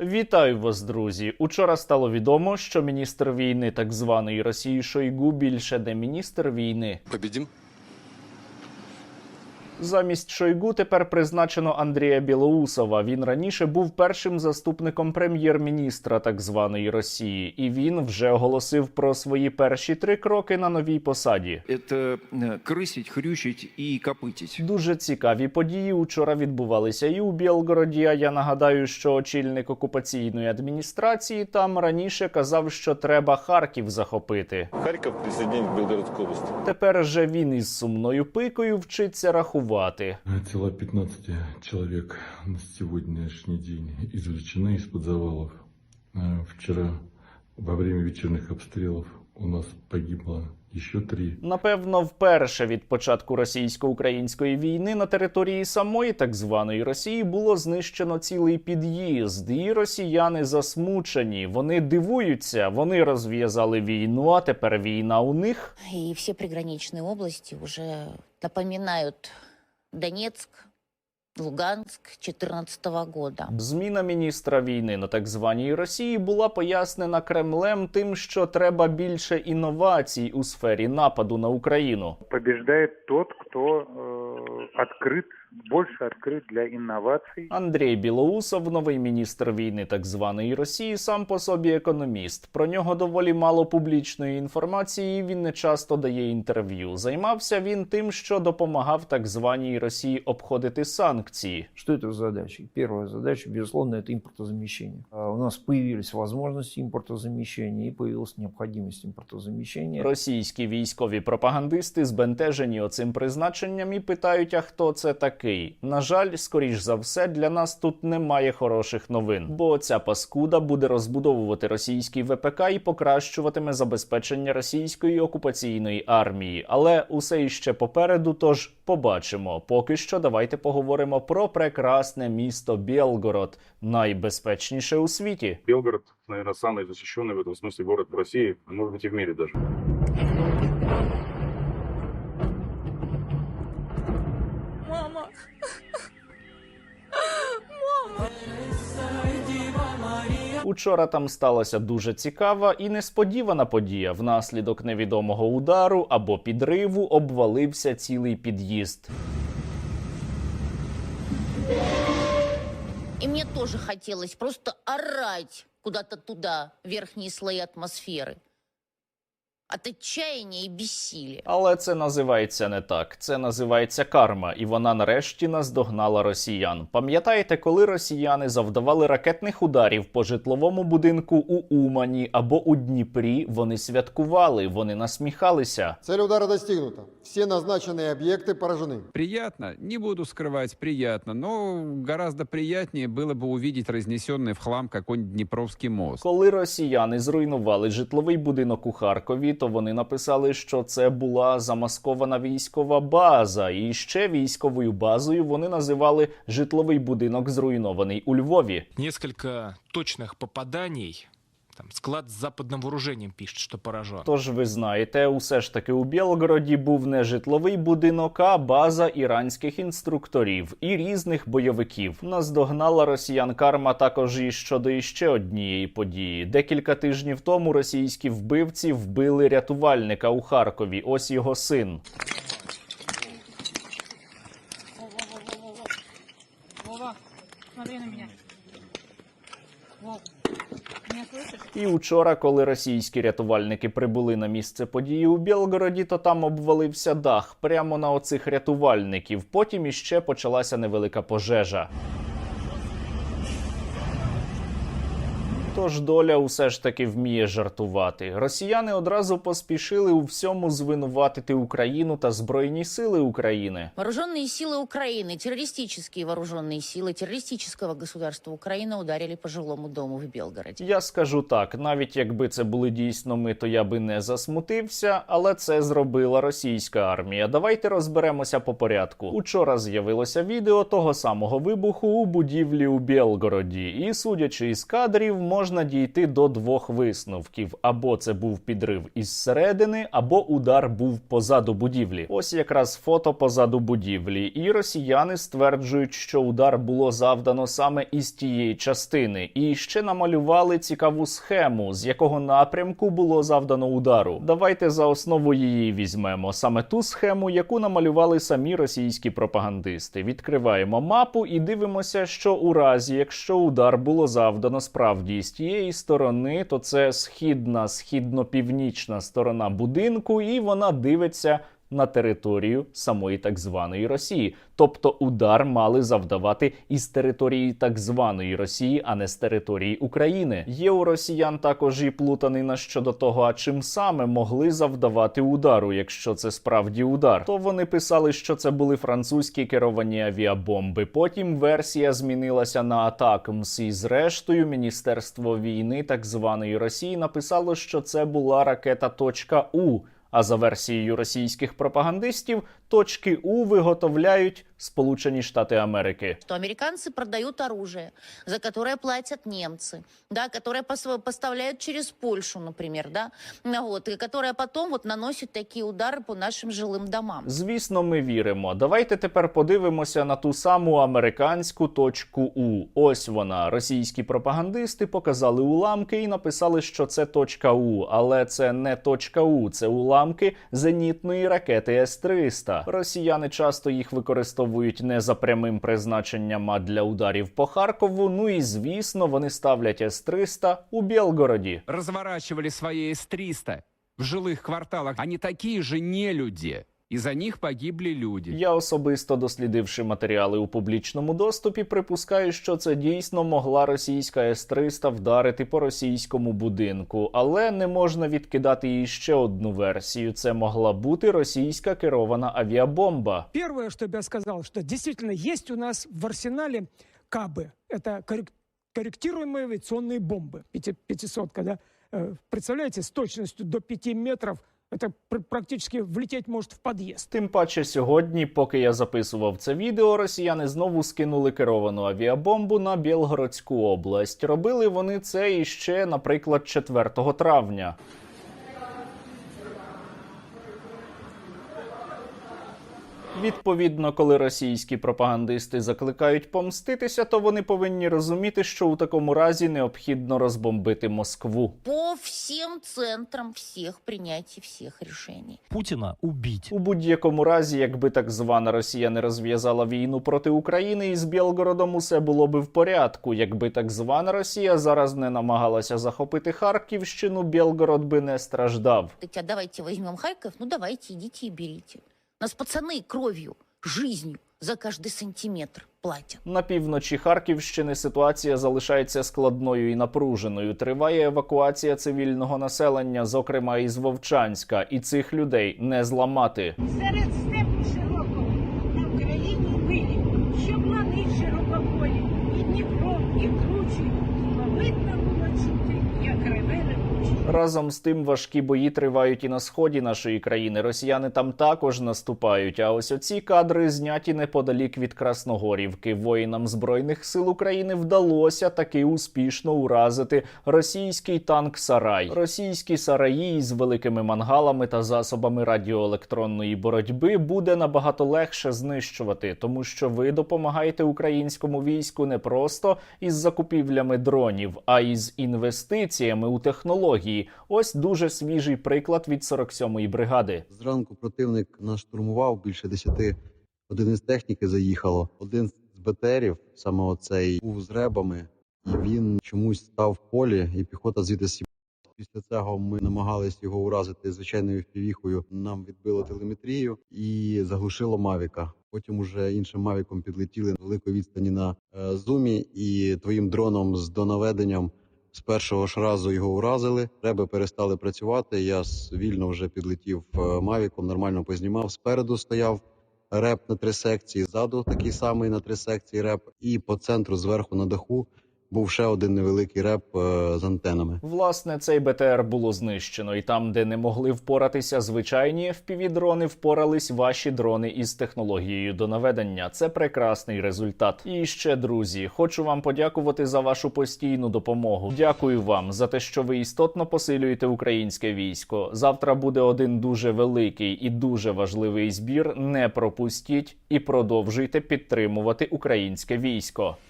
Вітаю вас, друзі! Учора стало відомо, що міністр війни так званої Росії Шойгу більше не міністр війни. Победим? Замість Шойгу тепер призначено Андрія Білоусова. Він раніше був першим заступником прем'єр-міністра так званої Росії, і він вже оголосив про свої перші три кроки на новій посаді. это э, крысить, хрющить и копытить. Дуже цікаві події учора відбувалися і у Білгороді. А я нагадаю, що очільник окупаційної адміністрації там раніше казав, що треба Харків захопити. Харьков присоединить к Белгородской области. Тепер же він із сумною пикою вчиться рахувати. Тела 15 человек на сегодняшний день извлечены из-под завалов. Э, Вчера во время вечерних обстрелов у нас погибло еще три. Напевно, вперше від початку російсько-української війни на території самої так званої Росії було знищено цілий під'їзд, і росіяни засмучені. Вони дивуються, вони розв'язали війну, а тепер війна у них. И все приграничные области уже напоминают Донецк, Луганськ 2014 года. Зміна міністра війни на так званій Росії була пояснена Кремлем тим, що треба більше інновацій у сфері нападу на Україну. Побіждає тот, хто відкрит. открыт, больше открыт для инноваций. Андрій Білоусов, новий міністр війни так званої Росії, сам по собі економіст. Про нього доволі мало публічної інформації. і Він не часто дає інтерв'ю. Займався він тим, що допомагав так званій Росії обходити санкції. Что это за задачи? Первая задача, безусловно, это импортозамещение. А У нас появились возможности импортозамещения и появилась необходимость импортозамещения. Російські військові пропагандисти збентежені оцим призначенням і питають, а хто це такий. На жаль, скоріш за все, для нас тут немає хороших новин, бо ця паскуда буде розбудовувати російський ВПК і покращуватиме забезпечення російської окупаційної армії. Але усе іще попереду. Тож побачимо. Поки що давайте поговоримо про прекрасне місто Білгород, найбезпечніше у світі. Белгород, наверное, самый защищенный в этом смысле город в России, а может быть и в мире даже. Учора там сталася дуже цікава і несподівана подія. Внаслідок невідомого удару або підриву обвалився цілий під'їзд. И мне тоже хотелось просто орать куда-то туда, в верхние слои атмосферы От отчаяния и бессилия. Але це називається не так. Це називається карма, і вона нарешті наздогнала росіян. Пам'ятаєте, коли росіяни завдавали ракетних ударів по житловому будинку у Умані або у Дніпрі? Вони святкували, вони насміхалися. Цель удара достигнута. Все назначенные объекты поражены. Приятно, не буду скрывать, приятно, но гораздо приятнее было бы увидеть разнесенный в хлам какой-нибудь Днепровский мост. Коли росіяни зруйнували житловий будинок у Харкові, то вони написали, що це була замаскована військова база, і ще військовою базою вони називали житловий будинок, зруйнований у Львові. несколько точних попаданий. Там склад с западным вооружением пишет, что поражен. Тож ви знаєте, усе ж таки у Білгороді був не житловий будинок, а база іранських інструкторів і різних бойовиків. Наздогнала росіян карма також і щодо іще однієї події. Декілька тижнів тому російські вбивці вбили рятувальника у Харкові. Ось його син. І учора, коли російські рятувальники прибули на місце події у Білгороді, то там обвалився дах прямо на оцих рятувальників. Потім іще почалася невелика пожежа. Тож доля усе ж таки вміє жартувати. Росіяни одразу поспішили у всьому звинуватити Україну та Збройні сили України. Вооруженные силы Украины, террористические вооруженные силы террористического государства Украины ударили по жилому дому в Белгороде. Я скажу так, навіть якби це були дійсно ми, то я би не засмутився, але це зробила російська армія. Давайте розберемося по порядку. Учора з'явилося відео того самого вибуху у будівлі у Білгороді, і судячи із кадрів, можна можна дійти до двох висновків: або це був підрив із середини, або удар був позаду будівлі. Ось якраз фото позаду будівлі. І росіяни стверджують, що удар було завдано саме із тієї частини, і ще намалювали цікаву схему, з якого напрямку було завдано удару. Давайте за основу її візьмемо саме ту схему, яку намалювали самі російські пропагандисти. Відкриваємо мапу і дивимося, що у разі, якщо удар було завдано справді з тієї сторони, то це східна, східно-північна сторона будинку, і вона дивиться. На територію самої так званої Росії, тобто удар мали завдавати із території так званої Росії, а не з території України. Є у росіян також і плутанина щодо того, а чим саме могли завдавати удару, якщо це справді удар. То вони писали, що це були французькі керовані авіабомби. Потім версія змінилася на атакмс, і зрештою Міністерство війни так званої Росії написало, що це була ракета точка У. А за версією російських пропагандистів, точки У виготовляють Сполучені Штати Америки. Что американцы продают оружие, за которое платят немцы, да, которое пос- поставляют через Польшу, например, да, ну вот, и которое потом вот наносит такие удары по нашим жилым домам. Звісно, ми віримо. Давайте тепер подивимося на ту саму американську точку У. Ось вона. Російські пропагандисти показали уламки і написали, що це точка У. Але це не точка У, це уламки зенітної ракети С-300. Росіяни часто їх використовують не за прямим призначенням, а для ударів по Харкову. Ну і звісно, вони ставлять С-300 у Білгороді. Розворачували свої С-300 в жилих кварталах. Вони такі ж нелюди И за них погибли люди. Я особисто дослідивши матеріали у публічному доступі, припускаю, що це дійсно могла російська С-300 вдарити по російському будинку, але не можна відкидати і ще одну версію. Це могла бути російська керована авіабомба. Первое, что бы я сказал, что действительно есть у нас в арсенале КАБы. Это коррек- корректируемые авиационные бомбы. Пяти- Пятисотка, да? Э, Представляете, с точностью до 5 метров это пр- практически влететь может в під'їзд. Тим паче сьогодні, поки я записував це відео, росіяни знову скинули керовану авіабомбу на Білгородську область. Робили вони це іще, наприклад, 4 травня. Відповідно, коли російські пропагандисти закликають помститися, то вони повинні розуміти, що у такому разі необхідно розбомбити Москву. По всем центрам всех принятий всех решений. Путина убить. У будь-якому разі, якби так звана Росія не розв'язала війну проти України, із Білгородом усе було би в порядку. Якби так звана Росія зараз не намагалася захопити Харківщину, Білгород би не страждав. А давайте возьмем Харьков, ну давайте, идите и берите. Нас пацаны кровью, жизнью за кожний сантиметр платять. На півночі Харківщини ситуація залишається складною і напруженою. Триває евакуація цивільного населення, зокрема із Вовчанська, і цих людей не зламати. Серед Разом з тим важкі бої тривають і на сході нашої країни. Росіяни там також наступають. А ось оці кадри зняті неподалік від Красногорівки. Воїнам збройних сил України вдалося таки успішно уразити російський танк Сарай. Російські сараї із великими мангалами та засобами радіоелектронної боротьби буде набагато легше знищувати, тому що ви допомагаєте українському війську не просто із закупівлями дронів, а із інвестиціями у технології. Ось дуже свіжий приклад від 47-ї бригади. Зранку противник нас штурмував, більше 10 одиниць техніки заїхало. Один з БТРів, саме оцей, був з ребами, і він чомусь став в полі, і піхота звідти сіб. Після цього ми намагались його уразити звичайною впівіхою. Нам відбило телеметрію і заглушило Мавіка. Потім уже іншим Мавіком підлетіли на великої відстані на е, зумі, і твоїм дроном з донаведенням з першого ж разу його уразили. Реби перестали працювати. Я вільно вже підлетів е, Мавіком, нормально познімав. Спереду стояв реп на три секції, ззаду такий самий на три секції реп, і по центру зверху на даху був ще один невеликий реп е, з антенами. Власне, цей БТР було знищено, і там, де не могли впоратися звичайні FPV-дрони, впорались ваші дрони із технологією до наведення. Це прекрасний результат. І ще, друзі, хочу вам подякувати за вашу постійну допомогу. Дякую вам за те, що ви істотно посилюєте українське військо. Завтра буде один дуже великий і дуже важливий збір. Не пропустіть і продовжуйте підтримувати українське військо.